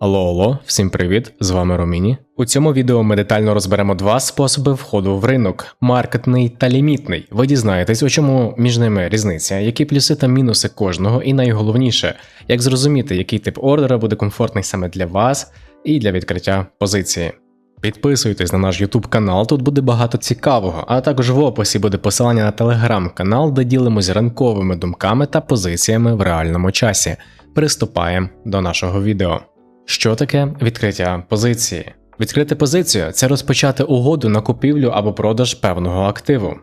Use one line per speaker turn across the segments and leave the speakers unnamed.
Алло, алло, всім привіт! З вами Роміні. У цьому відео ми детально розберемо два способи входу в ринок: маркетний та лімітний. Ви дізнаєтесь, у чому між ними різниця, які плюси та мінуси кожного, і найголовніше, як зрозуміти, який тип ордера буде комфортний саме для вас і для відкриття позиції. Підписуйтесь на наш YouTube канал, тут буде багато цікавого, а також в описі буде посилання на телеграм-канал, де ділимось ранковими думками та позиціями в реальному часі. Приступаємо до нашого відео. Що таке відкриття позиції? Відкрити позицію це розпочати угоду на купівлю або продаж певного активу.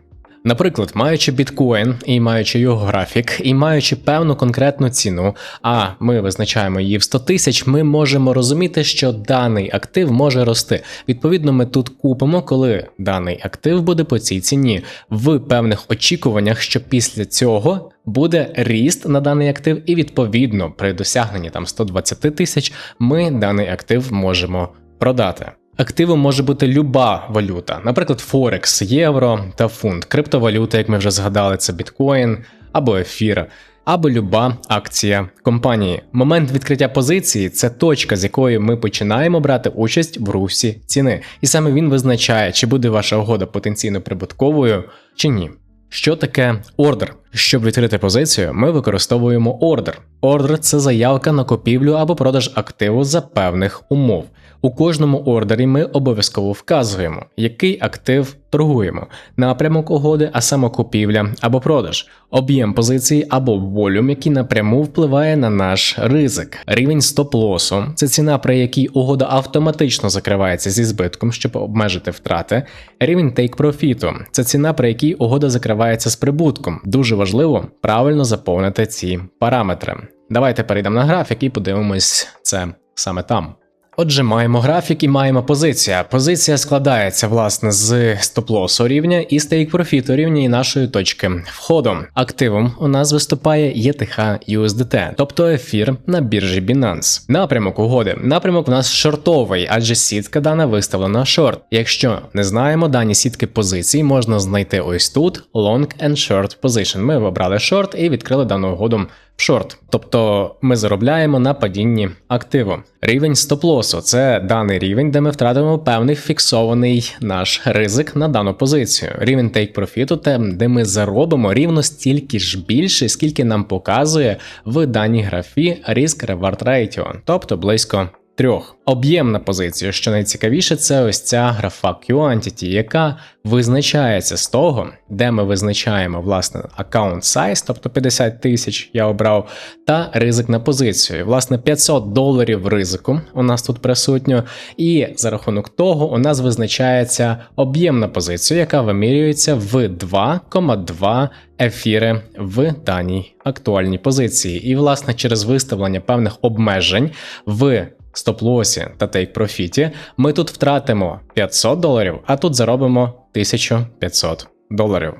Наприклад, маючи біткоін і маючи його графік, і маючи певну конкретну ціну, а ми визначаємо її в 100 тисяч, ми можемо розуміти, що даний актив може рости. Відповідно, ми тут купимо, коли даний актив буде по цій ціні, в певних очікуваннях, що після цього буде ріст на даний актив, і відповідно при досягненні там 120 тисяч ми даний актив можемо продати. Активом може бути люба валюта, наприклад, Форекс, євро та фунт, криптовалюта, як ми вже згадали, це біткоін або ефір, або люба акція компанії. Момент відкриття позиції це точка, з якої ми починаємо брати участь в русі ціни, і саме він визначає, чи буде ваша угода потенційно прибутковою чи ні. Що таке ордер? Щоб відкрити позицію, ми використовуємо ордер. Ордер це заявка на купівлю або продаж активу за певних умов. У кожному ордері ми обов'язково вказуємо, який актив торгуємо, напрямок угоди, а саме купівля або продаж, об'єм позиції або волюм, який напряму впливає на наш ризик, рівень стоп-лосу це ціна, при якій угода автоматично закривається зі збитком, щоб обмежити втрати. Рівень тейк-профіту це ціна, при якій угода закривається з прибутком. Дуже важливо правильно заповнити ці параметри. Давайте перейдемо на графік і подивимось це саме там. Отже, маємо графік і маємо позиція. Позиція складається власне з стоп-лосу рівня і стейк профіту рівня і нашої точки входу. Активом у нас виступає ETH USDT, тобто ефір на біржі Binance. Напрямок угоди. Напрямок у нас шортовий, адже сітка дана виставлена шорт. Якщо не знаємо дані сітки позицій, можна знайти ось тут long and short position. Ми обрали шорт і відкрили дану угоду шорт. Тобто ми заробляємо на падінні активу. Рівень стоп-лосу це даний рівень, де ми втратимо певний фіксований наш ризик на дану позицію. Рівень тейк-профіту де ми заробимо рівно стільки ж більше, скільки нам показує в даній графі Risk Reward Ratio, тобто близько трьох. Об'єм на позицію, що найцікавіше, це ось ця графа Quantity, яка визначається з того, де ми визначаємо власне аккаунт size, тобто 50 тисяч я обрав, та ризик на позицію. Власне, 500 доларів ризику у нас тут присутньо, і за рахунок того у нас визначається об'єм на позицію, яка вимірюється в 2,2 ефіри в даній актуальній позиції. І, власне, через виставлення певних обмежень в стоп-лосі та тейк-профіті, ми тут втратимо 500 доларів, а тут заробимо 1500 доларів.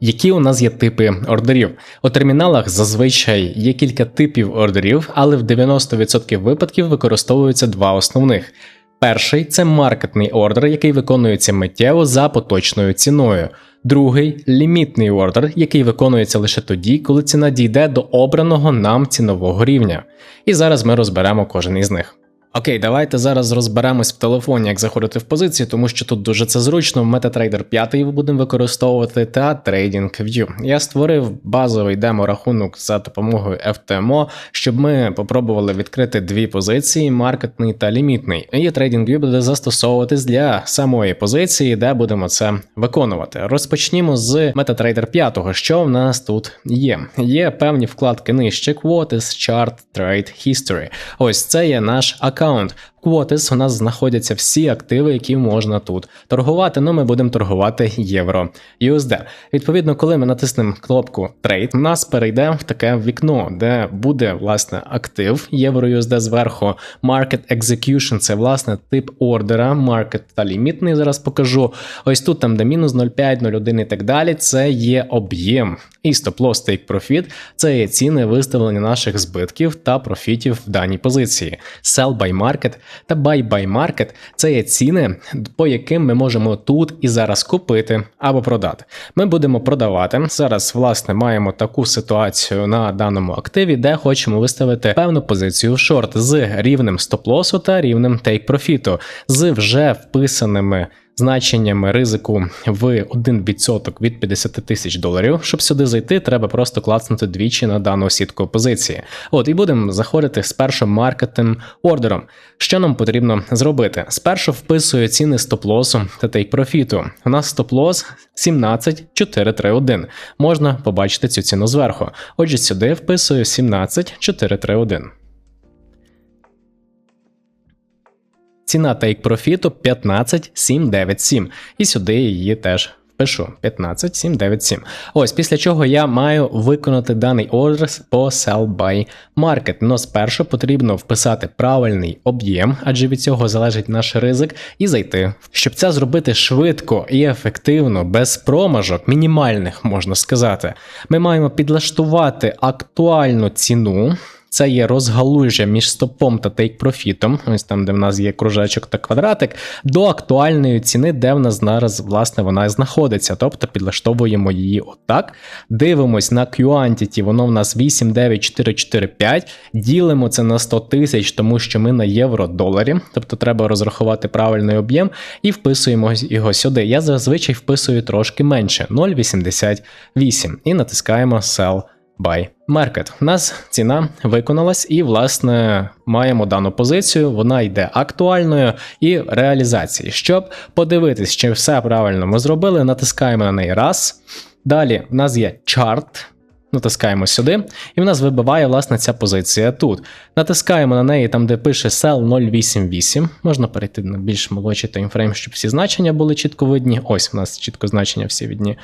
Які у нас є типи ордерів? У терміналах зазвичай є кілька типів ордерів, але в 90% випадків використовуються два основних. Перший це маркетний ордер, який виконується миттєво за поточною ціною. Другий лімітний ордер, який виконується лише тоді, коли ціна дійде до обраного нам цінового рівня. І зараз ми розберемо кожен із них. Окей, давайте зараз розберемось в телефоні, як заходити в позицію, тому що тут дуже це зручно. MetaTrader 5 будемо використовувати та TradingView. Я створив базовий демо-рахунок за допомогою FTMO, щоб ми попробували відкрити дві позиції: маркетний та лімітний. І TradingView буде застосовуватись для самої позиції, де будемо це виконувати. Розпочнімо з MetaTrader 5, що в нас тут є. Є певні вкладки нижче: Quotes, Chart, Trade, History. Ось це є наш аккаунт аккаунт. В Quotes у нас знаходяться всі активи, які можна тут торгувати. Ну, ми будемо торгувати євро USD. Відповідно, коли ми натиснемо кнопку Trade, нас перейде в таке вікно, де буде власне актив євро USD зверху. Market Execution це власне тип ордера, маркет та лімітний. Зараз покажу. Ось тут, там, де мінус 0,5, 0,1 і так далі. Це є об'єм. І стоп-лосс take profit – це є ціни виставлення наших збитків та профітів в даній позиції. Sell by market – Та buy-buy market – це є ціни, по яким ми можемо тут і зараз купити або продати. Ми будемо продавати. Зараз, власне, маємо таку ситуацію на даному активі, де хочемо виставити певну позицію в шорт з рівнем стоп-лосу та рівнем тейк-профіту, з вже вписаними значеннями ризику в 1% від 50 тисяч доларів. Щоб сюди зайти, треба просто клацнути двічі на дану сітку позиції. От і будемо заходити з першим маркетним ордером. Що нам потрібно зробити? Спершу вписую ціни стоп-лосу та тейк-профіту. У нас стоп-лос 17431. Можна побачити цю ціну зверху. Отже, сюди вписую 17431. Ціна take профіту 15797. І сюди її теж впишу 15797. Ось після чого я маю виконати даний ордер по sell by market. Но спершу потрібно вписати правильний об'єм, адже від цього залежить наш ризик, і зайти. Щоб це зробити швидко і ефективно, без промажок, мінімальних можна сказати, ми маємо підлаштувати актуальну ціну. Це є розгалужжя між стопом та тейк-профітом, ось там, де в нас є кружечок та квадратик, до актуальної ціни, де в нас зараз власне вона знаходиться. Тобто підлаштовуємо її отак. Дивимось на Quantity, воно в нас 89445, ділимо це на 100 тисяч, тому що ми на євро-доларі, тобто треба розрахувати правильний об'єм і вписуємо його сюди. Я зазвичай вписую трошки менше 0,88 і натискаємо Sell by Market. У нас ціна виконалась, і, власне, маємо дану позицію, вона йде актуальною і реалізації. Щоб подивитись, чи все правильно ми зробили, натискаємо на неї раз. Далі в нас є чарт. Натискаємо сюди, і в нас вибиває власне ця позиція тут. Натискаємо на неї там, де пише Sell 088. Можна перейти на більш молодший таймфрейм, щоб всі значення були чітко видні. Ось у нас чітко значення всі видні.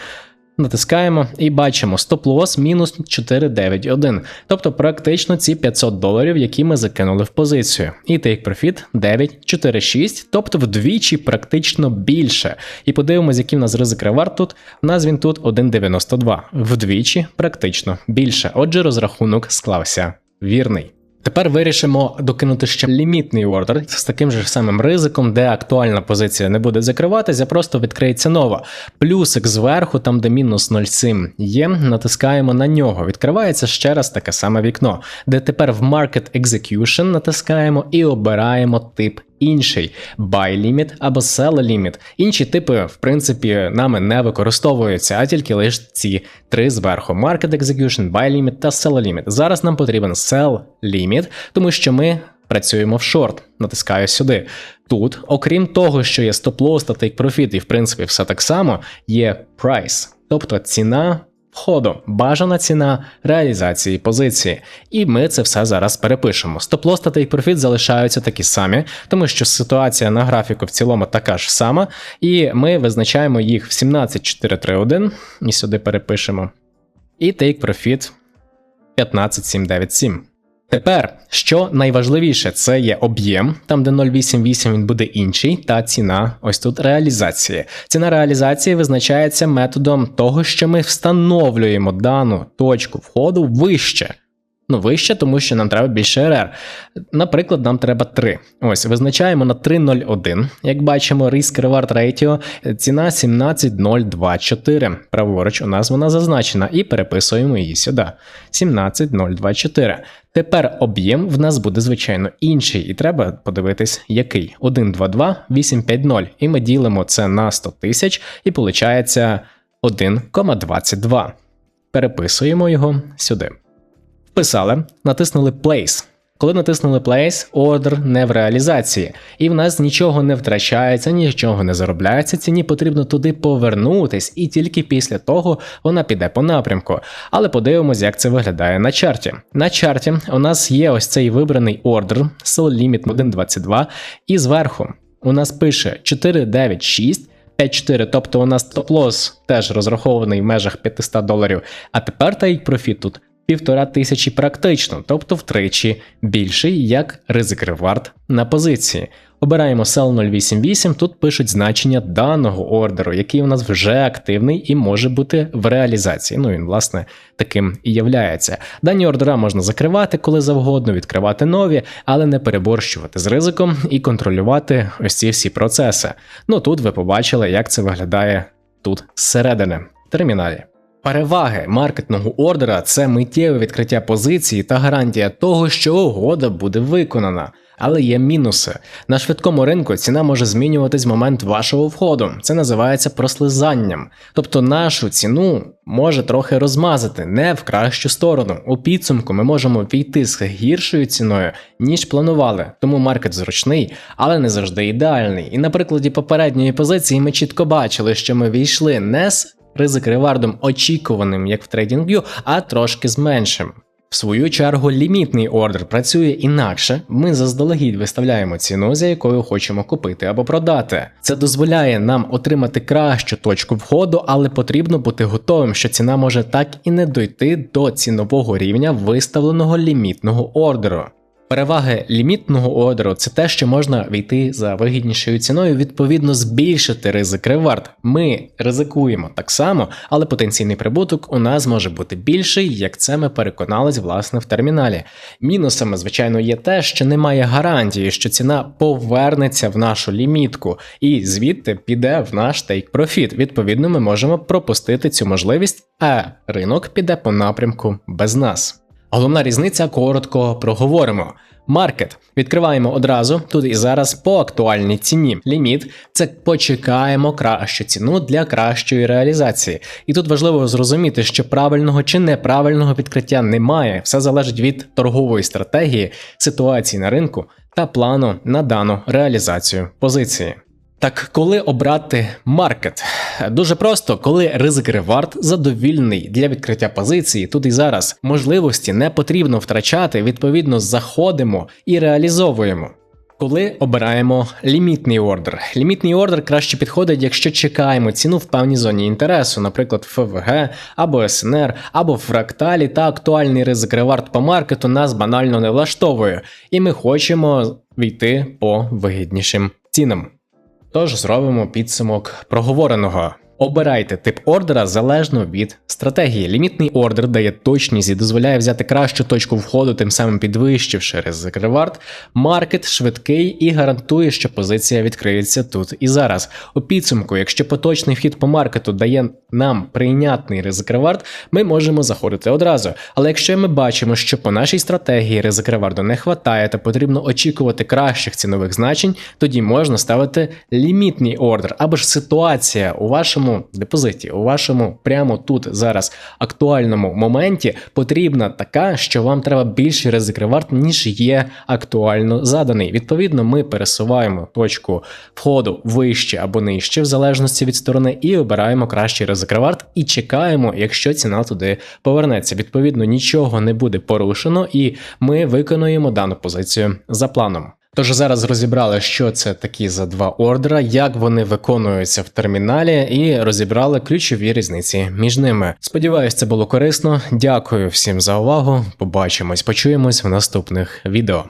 Натискаємо і бачимо стоп-лосс мінус 491. Тобто практично ці 500 доларів, які ми закинули в позицію. І take profit 946, тобто вдвічі практично більше. І подивимось, який в нас ризик ревард тут. У нас він тут 1,92. Вдвічі практично більше. Отже, розрахунок склався вірний. Тепер вирішимо докинути ще лімітний ордер з таким же самим ризиком, де актуальна позиція не буде закриватися, просто відкриється нова. Плюсик зверху, там де мінус 0,7 є, натискаємо на нього. Відкривається ще раз таке саме вікно, де тепер в Market Execution натискаємо і обираємо тип інший buy limit або sell limit. Інші типи, в принципі, нами не використовуються, а тільки лише ці три зверху: Market Execution, buy limit та sell limit. Зараз нам потрібен sell limit, тому що ми. Працюємо в шорт, натискаю сюди. Тут, окрім того, що є стоп-лосс та take profit, і в принципі все так само, є price, тобто ціна входу, бажана ціна реалізації позиції. І ми це все зараз перепишемо. Стоп-лосс та profit залишаються такі самі, тому що ситуація на графіку в цілому така ж сама, і ми визначаємо їх в 17431, і сюди перепишемо. І profit 15797. Тепер, що найважливіше, це є об'єм, там де 0,88 він буде інший, та ціна ось тут реалізації. Ціна реалізації визначається методом того, що ми встановлюємо дану точку входу вище. Ну, вище, тому що нам треба більше РР. Наприклад, нам треба 3. Ось, визначаємо на 3,01. Як бачимо, Risk Reward Ratio, ціна 17,024. Праворуч, у нас вона зазначена, і переписуємо її сюди. 17,024. Тепер об'єм в нас буде, звичайно, інший, і треба подивитись, який. 1,22, 850. І ми ділимо це на 100 тисяч, і виходить 1,22. Переписуємо його сюди. Вписали, натиснули Place. Коли натиснули Place, ордер не в реалізації, і в нас нічого не втрачається, нічого не заробляється. Ціні потрібно туди повернутись, і тільки після того вона піде по напрямку. Але подивимось, як це виглядає на чарті. На чарті у нас є ось цей вибраний ордер, Sell Limit 1.22, і зверху у нас пише 496. 5-4, тобто у нас стоп-лосс теж розрахований в межах 500 доларів. А тепер take профіт тут півтора тисячі практично, тобто втричі більший як ризик ревард на позиції. Обираємо Sell 088, тут пишуть значення даного ордеру, який у нас вже активний і може бути в реалізації. Ну він, власне, таким і являється. Дані ордера можна закривати коли завгодно, відкривати нові, але не переборщувати з ризиком і контролювати ось ці всі процеси. Ну тут ви побачили, як це виглядає тут зсередини в терміналі. Переваги маркетного ордера це миттєве відкриття позиції та гарантія того, що угода буде виконана. Але є мінуси. На швидкому ринку ціна може змінюватись в момент вашого входу. Це називається прослизанням. Тобто нашу ціну може трохи розмазати не в кращу сторону. У підсумку ми можемо війти з гіршою ціною, ніж планували. Тому маркет зручний, але не завжди ідеальний. І на прикладі попередньої позиції ми чітко бачили, що ми війшли не з ризик ревардом очікуваним, як в TradingView, а трошки з меншим. В свою чергу, лімітний ордер працює інакше. Ми заздалегідь виставляємо ціну, за якою хочемо купити або продати. Це дозволяє нам отримати кращу точку входу, але потрібно бути готовим, що ціна може так і не дойти до цінового рівня виставленого лімітного ордеру. Переваги лімітного ордеру це те, що можна війти за вигіднішою ціною, відповідно збільшити ризик ревард. Ми ризикуємо так само, але потенційний прибуток у нас може бути більший, як це ми переконались власне в терміналі. Мінусами, звичайно, є те, що немає гарантії, що ціна повернеться в нашу лімітку, і звідти піде в наш тейк профіт. Відповідно, ми можемо пропустити цю можливість, а ринок піде по напрямку без нас. Головна різниця коротко проговоримо. Маркет відкриваємо одразу тут і зараз по актуальній ціні. Ліміт це почекаємо кращу ціну для кращої реалізації. І тут важливо зрозуміти, що правильного чи неправильного відкриття немає. Все залежить від торгової стратегії, ситуації на ринку та плану на дану реалізацію позиції. Так, коли обрати маркет? Дуже просто, коли ризик ревард задовільний для відкриття позиції тут і зараз. Можливості не потрібно втрачати, відповідно, заходимо і реалізовуємо. Коли обираємо лімітний ордер. Лімітний ордер краще підходить, якщо чекаємо ціну в певній зоні інтересу, наприклад, ФВГ або СНР, або фракталі, та актуальний ризик ревард по маркету нас банально не влаштовує, і ми хочемо війти по вигіднішим цінам. Тож зробимо підсумок проговореного. Обирайте тип ордера залежно від стратегії. Лімітний ордер дає точність і дозволяє взяти кращу точку входу, тим самим підвищивши ризик ревард. Маркет швидкий і гарантує, що позиція відкриється тут і зараз. У підсумку, якщо поточний вхід по маркету дає нам прийнятний ризик ревард, ми можемо заходити одразу. Але якщо ми бачимо, що по нашій стратегії ризик реварду не хватає та потрібно очікувати кращих цінових значень, тоді можна ставити лімітний ордер або ж ситуація у вашому депозиті, у вашому прямо тут зараз актуальному моменті потрібна така, що вам треба більший ризик ревард, ніж є актуально заданий. Відповідно, ми пересуваємо точку входу вище або нижче, в залежності від сторони, і обираємо кращий ризик ревард і чекаємо, якщо ціна туди повернеться. Відповідно, нічого не буде порушено, і ми виконуємо дану позицію за планом. Тож зараз розібрали, що це такі за два ордера, як вони виконуються в терміналі, і розібрали ключові різниці між ними. Сподіваюсь, це було корисно. Дякую всім за увагу. Побачимось, почуємось в наступних відео.